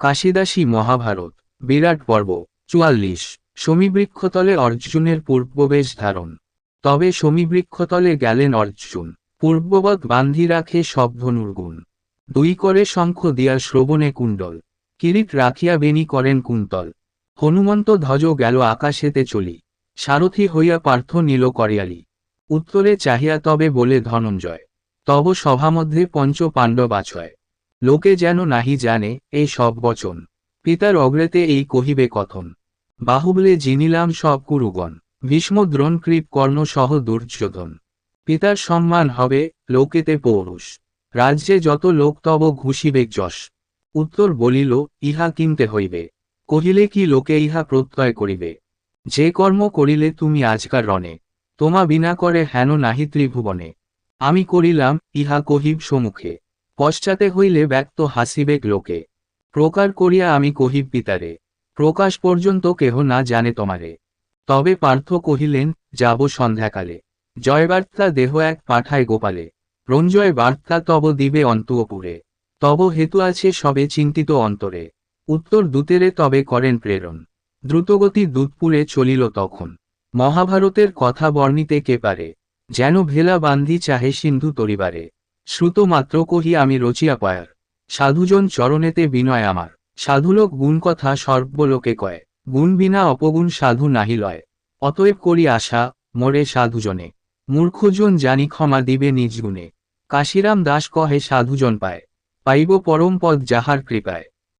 কাশিদাসী মহাভারত, বিরাট পর্ব, চুয়াল্লিশ, সমীবৃক্ষতলে অর্জুনের পূর্ববেশ ধারণ। তবে সমীবৃক্ষতলে গেলেন অর্জুন, পূর্ববৎ বান্ধি রাখে সব ধনুর গুণ দুই করে শঙ্খ দিয়া শ্রবণে কুণ্ডল, কিরিট রাখিয়া বেনি করেন কুন্তল। হনুমন্ত ধ্বজ গেল আকাশেতে চলি, সারথি হইয়া পার্থ নীল করিয়ালি। উত্তরে চাহিয়া তবে বলে ধনঞ্জয়, তব সভামধ্যে পঞ্চ পাণ্ডব আছয়। লোকে যেন নাহি জানে, এই সব বচন। পিতার অগ্রেতে এই কহিবে কথন। বাহুবলে জিনিলাম সব কুরুগণ। ভীষ্ম দ্রোণ কৃপ কর্ণ সহ দুর্যোধন। পিতার সম্মান হবে লোকেতে পৌরুষ। রাজ্যে যত লোক তব ঘুষিবে যশ। উত্তর বলিল, ইহা কিনতে হইবে। কহিলে কি লোকে ইহা প্রত্যয় করিবে? যে কর্ম করিলে তুমি আজকার রণে। তোমা বিনা করে হেন নাহি ত্রিভুবনে। আমি করিলাম, ইহা কহিব সমুখে। পশ্চাতে হইলে ব্যক্ত হাসিবেক লোকে। প্রকার করিয়া আমি কহিব, পিতারে, প্রকাশ পর্যন্ত কেহ না জানে তোমারে। তবে পার্থ কহিলেন, যাব সন্ধ্যাকালে। জয়বার্তা দেহ এক পাঠায় গোপালে। রঞ্জয় বার্তা তব দিবে অন্তপুরে। তব হেতু আছে সবে চিন্তিত অন্তরে। উত্তর দূতেরে তবে করেন প্রেরণ। দ্রুতগতি দুধপুরে চলিল তখন। মহাভারতের কথা বর্ণিতে কে পারে? যেন ভেলা বান্ধি চাহে সিন্ধু তরিবারে। শ্রুত মাত্র কহি, আমি রচিয়া পয়ার সাধুজন চরণেতে বিনয় আমার। সাধুলোক গুণ কথা সর্বলোকে কয়। গুণ বিনা অপগুণ সাধু নাহি লয়। অতএব করি আশা, মরে সাধুজনে। মূর্খজন জানি ক্ষমা দিবে নিজ গুণে। কাশিরাম দাস কহে, সাধুজন পায়। পাইব পরম পদ যাহার কৃপায়।